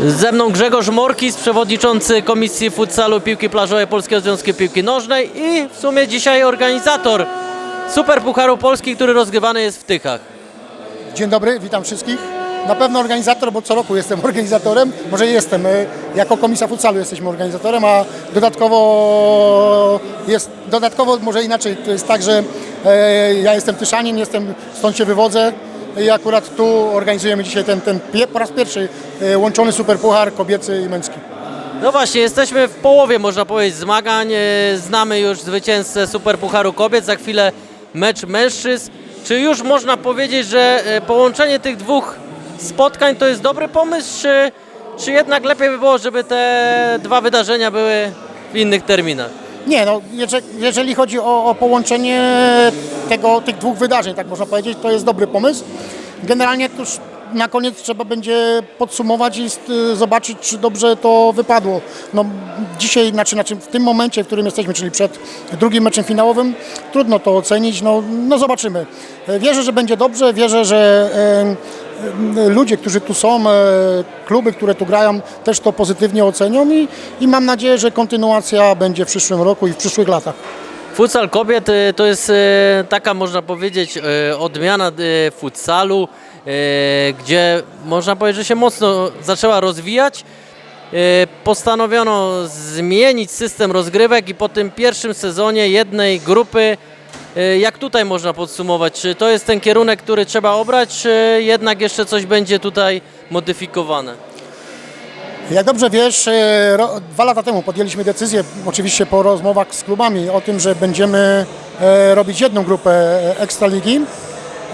Ze mną Grzegorz Morkis, przewodniczący Komisji Futsalu Piłki Plażowej Polskiego Związku Piłki Nożnej i w sumie dzisiaj organizator Super Pucharu Polski, który rozgrywany jest w Tychach. Dzień dobry, witam wszystkich. Na pewno organizator, bo co roku jestem organizatorem. Może jestem, e, jako Komisja Futsalu jesteśmy organizatorem, a dodatkowo jest, dodatkowo może inaczej, to jest tak, że e, ja jestem Tyszanin, jestem, stąd się wywodzę i akurat tu organizujemy dzisiaj ten, ten po raz pierwszy e, łączony superpuchar kobiecy i męski. No właśnie, jesteśmy w połowie, można powiedzieć, zmagań. E, Znamy już zwycięzcę Super Pucharu Kobiet, za chwilę mecz mężczyzn. Czy już można powiedzieć, że e, połączenie tych dwóch spotkań to jest dobry pomysł, czy, czy jednak lepiej by było, żeby te dwa wydarzenia były w innych terminach? Nie, no, jeżeli, chodzi o, o połączenie tego, tych dwóch wydarzeń, tak można powiedzieć, to jest dobry pomysł. Generalnie już na koniec trzeba będzie podsumować i zobaczyć, czy dobrze to wypadło. No, dzisiaj, znaczy, znaczy w tym momencie, w którym jesteśmy, czyli przed drugim meczem finałowym, trudno to ocenić, no, no zobaczymy. Wierzę, że będzie dobrze, wierzę, że ludzie, którzy tu są, e, kluby, które tu grają, też to pozytywnie ocenią i, i mam nadzieję, że kontynuacja będzie w przyszłym roku i w przyszłych latach. Futsal kobiet y, to jest taka, można powiedzieć, odmiana futsalu, gdzie można powiedzieć, że się mocno zaczęła rozwijać. Postanowiono zmienić system rozgrywek i po tym pierwszym sezonie jednej grupy, jak tutaj można podsumować, czy to jest ten kierunek, który trzeba obrać, czy jednak jeszcze coś będzie tutaj modyfikowane? Jak dobrze wiesz, e, dwa lata temu podjęliśmy decyzję, oczywiście po rozmowach z klubami, o tym, że będziemy e, robić jedną grupę e, Ekstraligi.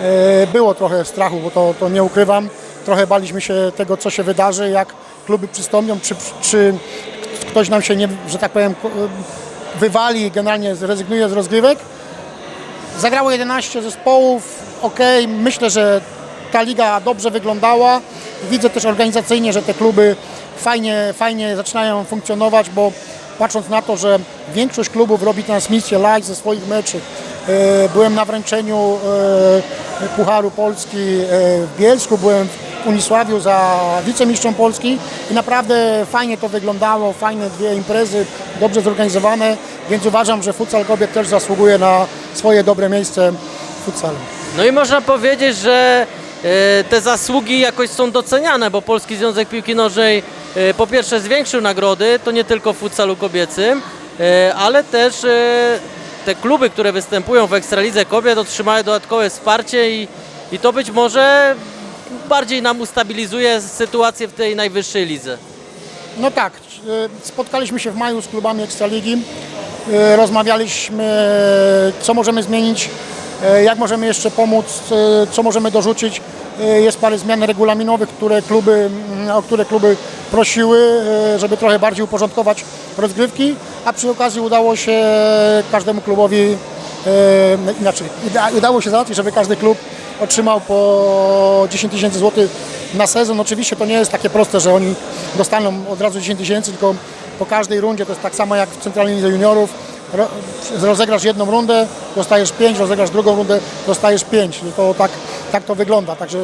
E, było trochę strachu, bo to, to nie ukrywam. Trochę baliśmy się tego, co się wydarzy, jak kluby przystąpią, czy, czy ktoś nam się, nie, że tak powiem, wywali generalnie zrezygnuje z rozgrywek. Zagrało 11 zespołów, ok, myślę, że ta liga dobrze wyglądała. Widzę też organizacyjnie, że te kluby fajnie, fajnie zaczynają funkcjonować, bo patrząc na to, że większość klubów robi transmisję live ze swoich meczy. E, Byłem na wręczeniu e, Pucharu Polski e, w Bielsku, byłem Unisławiu za wicemistrzem Polski i naprawdę fajnie to wyglądało, fajne dwie imprezy, dobrze zorganizowane, więc uważam, że futsal kobiet też zasługuje na swoje dobre miejsce w futsalu. No i można powiedzieć, że e, te zasługi jakoś są doceniane, bo Polski Związek Piłki Nożnej e, po pierwsze zwiększył nagrody, to nie tylko w futsalu kobiecym, e, ale też te kluby, które występują w Ekstralidze Kobiet otrzymały dodatkowe wsparcie i, i to być może bardziej nam ustabilizuje sytuację w tej najwyższej lidze. No tak, e, spotkaliśmy się w maju z klubami Ekstraligi, e, rozmawialiśmy, co możemy zmienić, e, jak możemy jeszcze pomóc, co możemy dorzucić. Jest parę zmian regulaminowych, które kluby, mm, o które kluby prosiły, żeby trochę bardziej uporządkować rozgrywki, a przy okazji udało się każdemu klubowi, inaczej, uda- udało się załatwić, żeby każdy klub otrzymał po 10 tysięcy złotych na sezon. Oczywiście to nie jest takie proste, że oni dostaną od razu 10 tysięcy, tylko po każdej rundzie to jest tak samo jak w Centralnej Lidze Juniorów. Ro, rozegrasz jedną rundę, dostajesz 5, rozegrasz drugą rundę, dostajesz 5. To tak, tak to wygląda. Także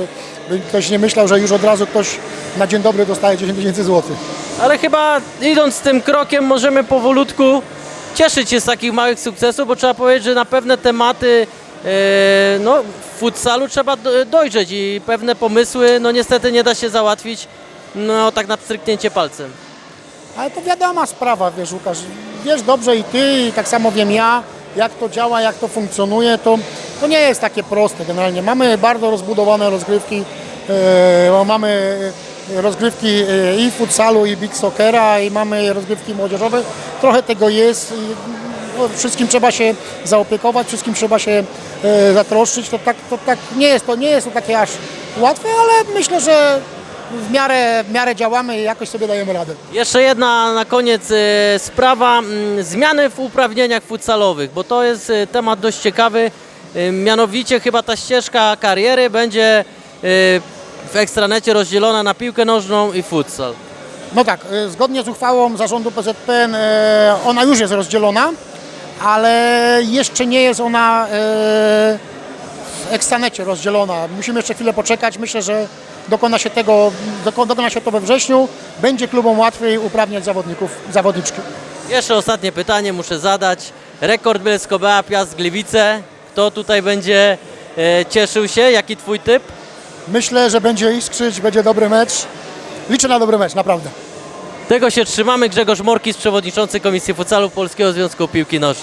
by ktoś nie myślał, że już od razu ktoś na dzień dobry dostaje 10 tysięcy złotych. Ale chyba idąc tym krokiem możemy powolutku cieszyć się z takich małych sukcesów, bo trzeba powiedzieć, że na pewne tematy no, w futsalu trzeba do- dojrzeć i pewne pomysły no niestety nie da się załatwić no tak na pstryknięcie palcem. Ale to wiadoma sprawa, wiesz Łukasz, wiesz dobrze i ty, i tak samo wiem ja, jak to działa, jak to funkcjonuje, to, to nie jest takie proste generalnie. Mamy bardzo rozbudowane rozgrywki, e, mamy rozgrywki e, i futsalu, i big soccera, i mamy rozgrywki młodzieżowe. Trochę tego jest, wszystkim trzeba się zaopiekować, wszystkim trzeba się e, zatroszczyć. To tak, to tak nie jest, to nie jest to takie aż łatwe, ale myślę, że w miarę, w miarę działamy i jakoś sobie dajemy radę. Jeszcze jedna na koniec e, sprawa, mm, zmiany w uprawnieniach futsalowych, bo to jest e, temat dość ciekawy. Mianowicie chyba ta ścieżka kariery będzie w ekstranecie rozdzielona na piłkę nożną i futsal. No tak, y, zgodnie z uchwałą zarządu PZPN y, ona już jest rozdzielona, ale jeszcze nie jest ona y, w ekstanecie rozdzielona. Musimy jeszcze chwilę poczekać. Myślę, że dokona się tego, doko- dokona się to we wrześniu, będzie klubom łatwiej uprawniać zawodników, zawodniczki. Jeszcze ostatnie pytanie muszę zadać. Rekord Bielsko-Bea Piast Gliwice. Kto tutaj będzie e, cieszył się? Jaki twój typ? Myślę, że będzie iskrzyć, będzie dobry mecz. Liczę na dobry mecz, naprawdę. Tego się trzymamy. Grzegorz Morkis, przewodniczący Komisji Futsalu Polskiego Związku Piłki Nożnej.